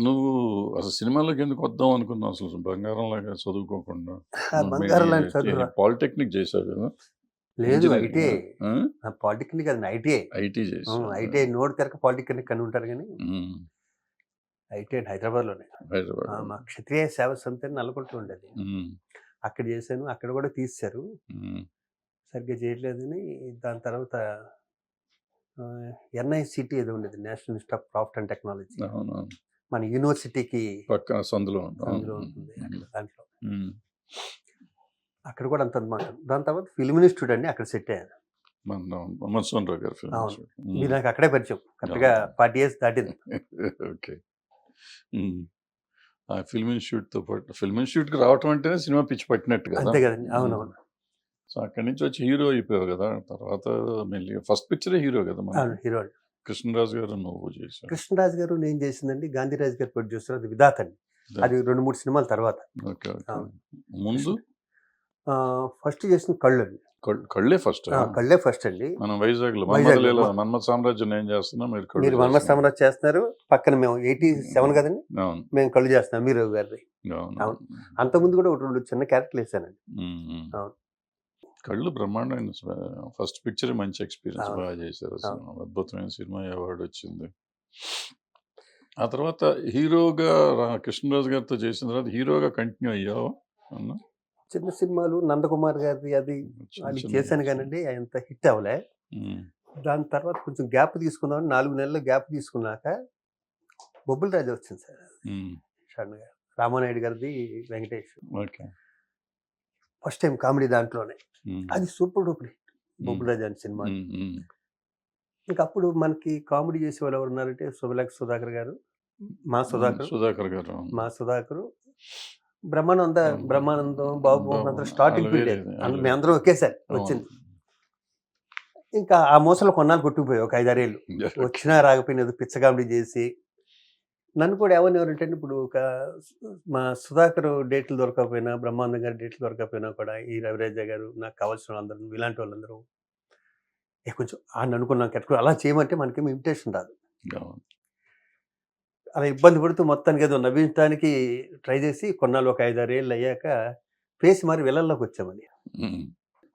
నువ్వు అసలు సినిమాలోకి ఎందుకు వద్దాం అనుకున్నావు? అసలు బంగారం లాగా చదువుకోకుండా బంగారం చదువు పాలిటెక్నిక్ చేసావు కదా? లేదు ఐటీ పాలిటెక్నిక్ అది ఐటీఐ. ఐటీ ఐటీఐ నోట్ తెరక పాలిటెక్నిక్ అని ఉంటారు కానీ ఐటీఐ హైదరాబాద్లోనే. హైదరాబాద్ ఆ, మా క్షత్రియ సేవ అని నల్గొండలో ఉండేది. అక్కడ చేశాను అక్కడ కూడా తీశారు. సరిగ్గా చేయట్లేదని దాని తర్వాత ఎన్ఐసిటీ ఏదో ఉండేది national institute of craft and technology. మన యూనివర్సిటీకి పక్క సందులో ఉంటుంది. దాంట్లో. అక్కడ కూడా అంత అనమాట దాని తర్వాత ఫిల్మ్ ఇన్స్టిట్యూట్ అండి అక్కడ సెట్ అయ్యాను. మీరు నాకు అక్కడే పరిచయం. కరెక్ట్గా ఫార్టీ ఇయర్స్ దాటింది. ఓకే. ఆ ఫిల్మ్ ఇన్స్టిట్యూట్తో పాటు ఫిల్మ్ ఇన్స్టిట్యూట్కి రావటం అంటేనే సినిమా పిచ్చి పట్టినట్టు కదా? అంతే కదండి. అవునవును. సో అక్కడి నుంచి వచ్చి హీరో అయిపోయావు కదా? తర్వాత మెల్లి ఫస్ట్ పిక్చరే హీరో కదా హీరో కృష్ణరాజు గారు నువ్వు చేసావు కృష్ణరాజు గారు నేను చేసిందండి? గాంధీరాజు గారు ప్రొడ్యూసర్ అది విధాత్ అండి అది రెండు మూడు సినిమాల తర్వాత. ముందు? ఫస్ట్ చేసిన కళ్ళు అండి. కళ్- కళ్ళే ఫస్ట్ కళ్ళే ఫస్ట్ అండి. మనం వైజాగ్లో మన్మథ సామ్రాజ్యం ఏం చేస్తున్నాం మీరు మీరు మన్మ చేస్తున్నారు. సమరాజ్ చేస్తున్నారు. పక్కన మేము ఎయిటీ సెవెన్ కదండి? అవును. మేము కళ్ళు చేస్తున్నాం. మీరు గారిది. అవును. అంతకుముందు కూడా ఒక రెండు చిన్న క్యారెక్టర్లు వేసానండి. ఉమ్. అవును. కళ్ళు బ్రహ్మాండమైన ఫస్ట్ పిక్చర్ మంచి ఎక్స్పీరియన్స్. బాగా చేశారు అసలు. అద్భుతమైన సినిమా అవార్డు వచ్చింది. ఆ తర్వాత హీరోగా కృష్ణరాజు గారితో చేసిన తర్వాత హీరోగా కంటిన్యూ అయ్యావు అన్న? చిన్న సినిమాలు నందకుమార్ గారిది అది చేశాను. కానండి అంత హిట్ అవ్వలే. దాని తర్వాత కొంచెం గ్యాప్ తీసుకుందాం నాలుగు నెలలు గ్యాప్ తీసుకున్నాక బొబ్బుల రాజు వచ్చింది సార్. ఉమ్, సడన్గా రామానాయుడు గారిది వెంకటేష్. ఫస్ట్ టైం కామెడీ దాంట్లోనే. అది super duper hit Bobbula Raju అనే సినిమా ఇంకా అప్పుడు మనకి కామెడీ చేసే వాళ్ళు ఎవరు ఉన్నారంటే శుభలేఖ సుధాకర్ గారు మా సుధాకర్. సుధాకర్ గారు మా సుధాకర్. బ్రహ్మానంద. బ్రహ్మానందం బాబు అందరూ స్టార్టింగ్ పీరియడ్ మేము అందరం ఒకేసారి. వచ్చింది. ఇంకా ఆ మూసలో కొన్నాళ్ళు కొట్టుకుపోయాయి ఒక ఐదారేళ్ళు. వచ్చినా రాకపోయినా ఏదో చేసి నన్ను కూడా ఎవరిని ఎవరంటే ఇప్పుడు ఒక మా సుధాకర్ డేట్లు దొరకకపోయినా బ్రహ్మానందం గారి డేట్లు దొరకకపోయినా కూడా ఈ రవిరాజ గారు నాకు కావాల్సిన వాళ్ళందరూ ఇలాంటి వాళ్ళందరూ ఏ కొంచెం ఆయన అనుకున్నాం కట్టుకో అలా చేయమంటే మనకేం ఇన్విటేషన్ రాదు. అలా ఇబ్బంది పడుతూ మొత్తానికి ఏదో నవ్వించడానికి ట్రై చేసి కొన్నాళ్ళు ఒక ఐదారు ఏళ్ళు అయ్యాక ఫేస్ మారి విలన్లోకి వచ్చామని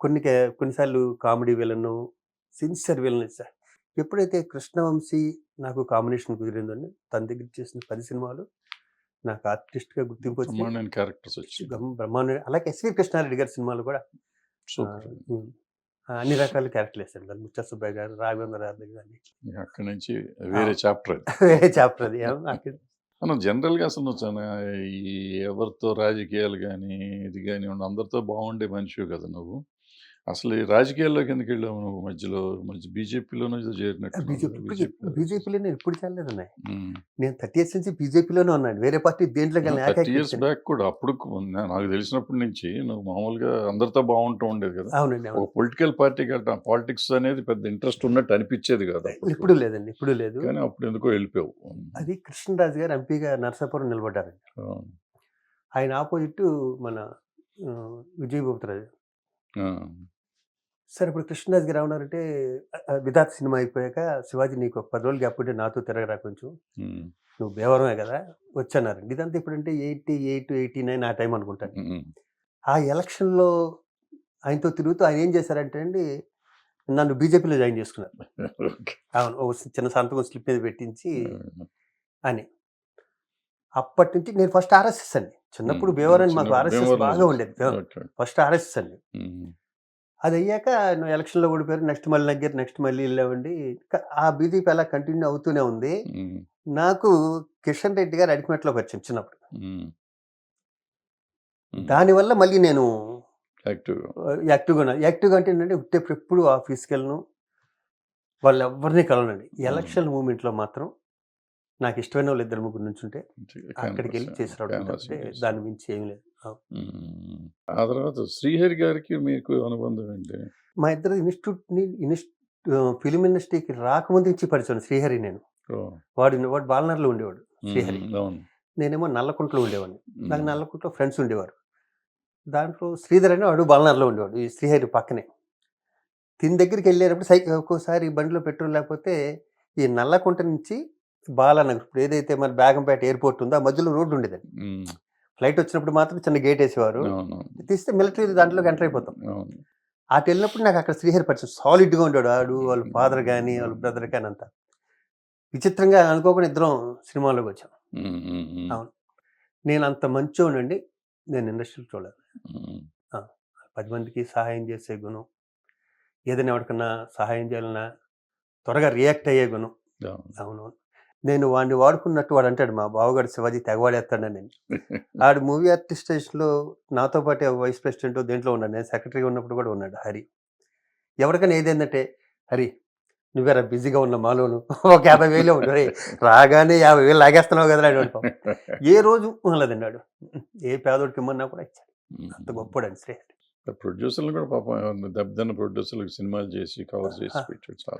కొన్ని కొన్నిసార్లు comedy villain sincere villain sir ఎప్పుడైతే కృష్ణవంశీ నాకు కాంబినేషన్ కుదిరిందండి తన దగ్గర చేసిన పది సినిమాలు నాకు ఆర్టిస్ట్గా గుర్తింపు వచ్చి బ్రహ్మాండమైన క్యారెక్టర్స్ వచ్చి బ్రహ్మాండ అలాగే ఎస్వి కృష్ణారెడ్డి గారి సినిమాలు కూడా అన్ని రకాల క్యారెక్టర్లు వేశాను కదా ముచ్చ సుబ్బయ్య గారు రాఘవేంద్ర గారు కానీ అక్కడి నుంచి వేరే చాప్టర్ వేరే చాప్టర్ అది. మనం జనరల్గా అసలు ఎవరితో రాజకీయాలు కానీ ఇది కానీ అందరితో బాగుండే మనిషివి కదా నువ్వు. అసలు ఈ రాజకీయాల్లోకి ఎందుకు వెళ్ళావు నువ్వు? మధ్యలో మధ్య బీజేపీలోనే చేరినట్టు బీజేపీ బీజేపీలో. నేను ఇప్పుడు చేయలేదన్నాయి నేను థర్టీ ఇయర్స్ నుంచి బీజేపీలోనే ఉన్నాను. వేరే పార్టీ వెళ్ళిన థర్టీ ఇయర్స్ బ్యాక్ కూడా అప్పుడు నాకు తెలిసినప్పటి నుంచి నువ్వు మామూలుగా అందరితో బాగుంటూ ఉండేది కదా. అవునండి ఒక పొలిటికల్ పార్టీకి వెళ్ళటం పాలిటిక్స్ అనేది పెద్ద ఇంట్రెస్ట్ ఉన్నట్టు అనిపించేది కదా. ఇప్పుడు లేదండి ఇప్పుడు లేదు. కానీ అప్పుడు ఎందుకో వెళ్ళిపోయావు. అది కృష్ణరాజు గారు ఎంపీగా నరసాపురం నిలబడ్డారండి. ఆయన ఆపోజిట్ మన ఆ, విజయ్ గుప్తరాజు ఆ, సరే ఇప్పుడు కృష్ణరాజు గారు ఏమన్నారంటే విధాత్ సినిమా అయిపోయాక శివాజీ నీకు ఒక పది రోజులు గ్యాప్ ఉంటే నాతో తిరగరా కొంచెం. నువ్వు బేవరమే కదా వచ్చన్నారండి. ఇదంతా ఇప్పుడంటే ఎయిటీ ఎయిట్ ఎయిటీ నైన్ ఆ టైం అనుకుంటాను ఆ ఎలక్షన్లో ఆయనతో తిరుగుతూ ఆయన ఏం చేశారంటే అండి నన్ను బీజేపీలో జాయిన్ చేసుకున్నారు. అవును చిన్న సంతకం స్లిప్ మీద పెట్టించి అని. అప్పటి నుంచి నేను ఫస్ట్ ఆర్ఎస్ఎస్ అండి. చిన్నప్పుడు భీమవరం మాకు ఆర్ఎస్ఎస్ బాగా ఉండేది. ఫస్ట్ ఆర్ఎస్ఎస్ అండి. అది అయ్యాక నువ్వు ఎలక్షన్లో ఓడిపోయారు నెక్స్ట్ మళ్ళీ నగ్గారు నెక్స్ట్ మళ్ళీ వెళ్ళామండి ఆ బీజేపీ అలా కంటిన్యూ అవుతూనే ఉంది. నాకు కిషన్ రెడ్డి గారు అడిగిమెట్లోకి వచ్చాను చిన్నప్పుడు. దానివల్ల మళ్ళీ నేను యాక్టివ్గా యాక్టివ్గా అంటే ఏంటంటే ఉట్టేప్పుడు ఎప్పుడు ఆఫీస్కి వెళ్ళను వాళ్ళు ఎవరిని కలవనండి ఎలక్షన్ మూమెంట్లో మాత్రం నాకు ఇష్టమైన వాళ్ళు ఇద్దరు ముగ్గురు నుంచి ఉంటే అక్కడికి వెళ్ళి చేసి రావడం దాని మించి ఏం లేదు. ఆ, తర్వాత శ్రీహరి గారికి మీకు అనుబంధం ఏంటి? మా ఇద్దరు ఇన్స్టిట్యూట్ని ఇన్స్ట్ ఫిలిం ఇండస్ట్రీకి రాకముందు ఇచ్చి పరిచయం శ్రీహరి నేను. వాడు వాడు బాలనర్లో ఉండేవాడు శ్రీహరి. నేనేమో నల్లకుంటలో ఉండేవాడిని. నాకు నల్లకుంటలో ఫ్రెండ్స్ ఉండేవారు. దాంట్లో శ్రీధర్ అని వాడు బాలనర్లో ఉండేవాడు ఈ శ్రీహరి పక్కనే. తిని దగ్గరికి వెళ్ళేటప్పుడు సై ఒక్కోసారి బండిలో పెట్రోల్ లేకపోతే ఈ నల్లకుంట నుంచి బాలానగర్ ఇప్పుడు ఏదైతే మన బేగంపేట ఎయిర్పోర్ట్ ఉందో ఆ మధ్యలో రోడ్డు ఉండేదండి. ఫ్లైట్ వచ్చినప్పుడు మాత్రం చిన్న గేట్ వేసేవారు. తీస్తే మిలిటరీ దాంట్లోకి ఎంటర్ అయిపోతాం. అటు వెళ్ళినప్పుడు నాకు అక్కడ శ్రీహరి పరిచయం సాలిడ్గా ఉండేవాడు ఆడు వాళ్ళ ఫాదర్ కానీ వాళ్ళ బ్రదర్ కానీ అంతా. విచిత్రంగా అనుకోకుండా ఇద్దరం సినిమాలోకి వచ్చాం. అవును. నేను అంత మంచోనండి నేను ఇండస్ట్రీలో చూడలేదు. పది మందికి సహాయం చేసే గుణం ఏదైనా ఎవరికన్నా సహాయం చేయాలన్నా త్వరగా రియాక్ట్ అయ్యే గుణం. అవును. అవునవును. నేను వాడిని వాడుకున్నట్టు వాడు అంటాడు మా బావగాడు శివాజీ తెగవాడేస్తాడని నేను. ఆడు మూవీ ఆర్టిస్ట్ స్టేషన్లో నాతో పాటు వైస్ ప్రెసిడెంట్ దేంట్లో ఉన్నాడు నేను సెక్రటరీగా ఉన్నప్పుడు కూడా ఉన్నాడు హరి. ఎవరికైనా ఏదేంటంటే హరి నువ్వేరా బిజీగా ఉన్న మాలోను ఒక యాభై వేలు రే రాగానే యాభై వేలు లాగేస్తున్నావు కదా అని పాపం. ఏ రోజు లేదన్నాడు ఏ పేదోడికి ఇమ్మన్నా కూడా ఇచ్చాడు. అంత గొప్పడు శ్రీ ప్రొడ్యూసర్లు కూడా పాపం దెబ్బతిన్న ప్రొడ్యూసర్లకు సినిమాలు చేసి కవర్ చేసి. పెట్టాడు చాలా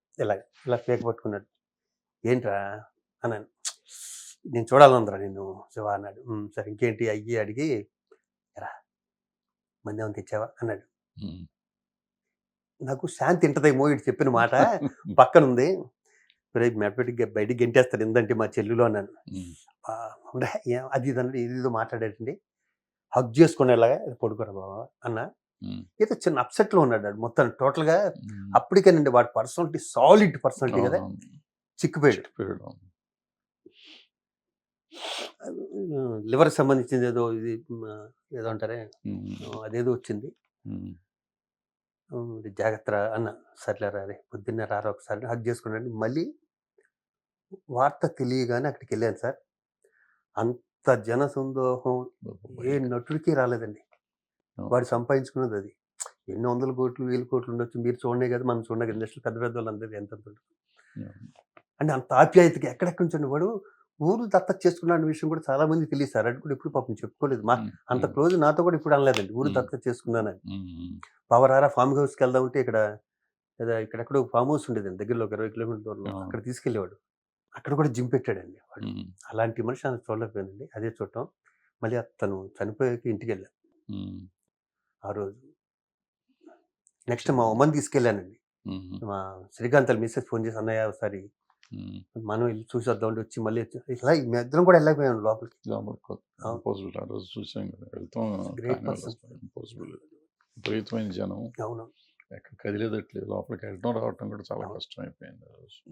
ఇలా ఇలా పేక పట్టుకున్నాడు. ఏంట్రా? అన్నాను. నేను చూడాలందరా నేను శివ అన్నాడు. "ఉమ్, సరే ఇంకేంటి? అయ్యి అడిగి రా మంది ఏమైనా తెచ్చావా? అన్నాడు. నాకు శాంతి ఇంటదేమో ఇటు చెప్పిన మాట. పక్కన ఉంది రేపు మెడపెట్టి బయటికి గెంటేస్తారు ఏందంటే మా చెల్లులో అన్నాను. ఉమ్, "ఆ, ఉండే, ఏం అది ఇది అన్నాడు ఇది మాట్లాడాడండి. హక్ చేసుకునేలాగా పడుకోరా బాబా అన్న. ఏదో చిన్న అప్సెట్లో ఉన్నాడు వాడు. మొత్తం టోటల్గా ఉమ్. అప్పటికేనండి వాడి పర్సనాలిటీ సాలిడ్ పర్సనాలిటీ కదా. చిక్కిపోయాడు. లివర్ సంబంధించింది ఏదో ఇది ఏదో అంటారే? అదేదో వచ్చింది. జాగ్రత్త అన్న. సర్లేరా రే పొద్దున్నే రారా ఒకసారి హక్ చేసుకున్నాడు. మళ్ళీ వార్త తెలియగానే అక్కడికి వెళ్ళాను సార్. అంత జన సందోహం ఏ నటుడికి రాలేదండి. వాడు సంపాదించుకున్నది అది. ఎన్ని వందల కోట్లు వేల కోట్లు ఉండొచ్చు. మీరు చూడండి కదా మనం చూడండి కదా ఇండస్ట్రీ పెద్ద పెద్ద వాళ్ళందరూ ఎంత. అంటే అంత ఆప్యాయతకి ఎక్కడెక్కడి నుంచి వాడు ఊరు దత్తత చేసుకున్న విషయం కూడా చాలా మంది తెలియదు సార్. అది కూడా ఎప్పుడు పాపం చెప్పుకోలేదు. మా అంత క్లోజ్ నాతో కూడా ఇప్పుడు అనలేదండి. ఊరు మ్మ్. దత్తత చేసుకున్నానని. పవరారా ఫామ్ హౌస్కి వెళ్దాం అంటే ఇక్కడ ఇక్కడెక్కడో ఫామ్ హౌస్ ఉండేదండి. దగ్గరలో ఒక ఇరవై కిలోమీటర్ దూరంలో. అక్కడ తీసుకెళ్ళేవాడు. అక్కడ కూడా జిమ్ పెట్టాడండి వాడు. అలాంటి మనిషి ఆయన చూడలేకపోయిందండి అదే చూడటం. మళ్ళీ అతను చనిపోయాక ఇంటికి వెళ్ళాను ఆ రోజు. నెక్స్ట్ మా ఉమ్మని తీసుకెళ్ళానండి. మా శ్రీకాంత్ మిస్సెస్ ఫోన్ చేసి అన్నయ్య ఒకసారి. మనం వెళ్ళి చూసి వద్దాం వచ్చి మళ్ళీ ఇట్లా మీ ఇద్దరం కూడా వెళ్ళకపోయాం లోపలికి. ఇంపాసిబుల్ ఆ రోజు చూసాం కదా వెళ్తాం విపరీతమైన జనం. అవును. ఎక్కడ కదిలేదట్లేదు. లోపలికి వెళ్ళటం రావటం కూడా చాలా. కష్టం అయిపోయింది ఆ రోజు.